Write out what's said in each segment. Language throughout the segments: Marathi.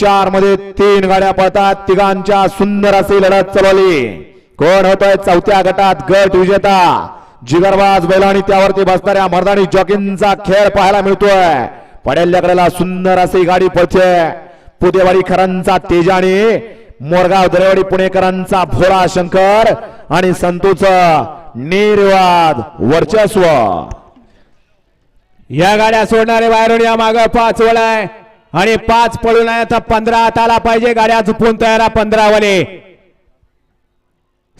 चारमध्ये तीन गाड्या पळतात. तिघांच्या सुंदर अशी लढत चालवली. कोण होतोय चौथ्या गटात? गट विजेता जिगरबाज बैलानी त्यावरती बसणाऱ्या मर्दानी जॉकींचा खेळ पाहायला मिळतोय. पडेल्या कडेला सुंदर अशी गाडी पळते. पुदेवाडी खरांचा तेजाने मोरगाव दरेवाडी पुणेकरांचा भोळा शंकर आणि संतोच निर्वाद वर्चस्व. या गाड्या सोडणारे बाहेरून या माग पाच वळाय आणि पाच पळून आहे आता पंधरा हात आला पाहिजे. गाड्या झुपून तयार पंधरा वाले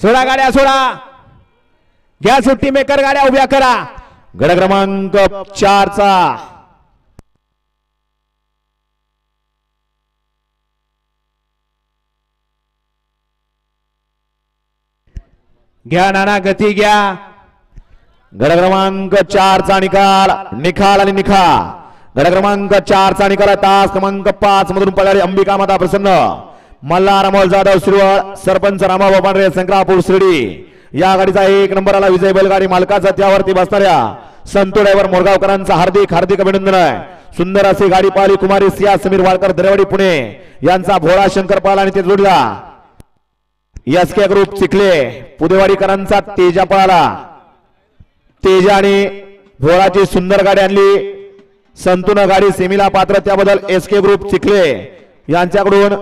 सोडा गाड्या सोडा. घ्या सुट्टी मेकर गाड्या उभ्या करा. गड क्रमांक चारचा घ्या नाना गती घ्या. गड क्रमांक चारचा निकाल. निकाल आणि निखाल गड क्रमांक चारचा निकाल तास क्रमांक पाच मधून पळाली अंबिका माता प्रसन्न. मल्हार अमोल जाधव शिरवळ सरपंच रामाभाऊ पांढरे संक्रापूर शिर्डी. या गाडीचा एक नंबर आला विजय बैलगाडी मालकाचा त्यावरती बसणाऱ्या संतो ड्रायव्हर मोरगावकरांचा हार्दिक हार्दिक अभिनंदन आहे. सुंदर अशी गाडी पाहिली कुमारी सिया समीर वाळकर दरेवाडी पुणे. यांचा भोळा शंकर पाल आणि ते जोडला. एस के ग्रुप चिखले पुदेवाडीकरांचा तेजा पळाला. तेजाने भोळाची सुंदर गाडी आणली. संतून गाडी सेमीला पात्र त्याबद्दल एस के ग्रुप चिखले. यांच्याकडून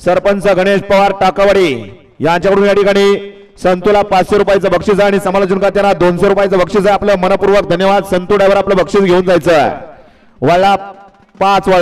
सरपंच गणेश पवार टाकावाडी. यांच्याकडून या ठिकाणी संतूला पाचशे रुपयाचं बक्षीस आहे आणि समालोचन त्यांना दोनशे रुपयाचं बक्षीस आहे. आपलं मनपूर्वक धन्यवाद. संतू ड्रायव्हर आपलं बक्षीस घेऊन जायचं आहे वळला पाच वळला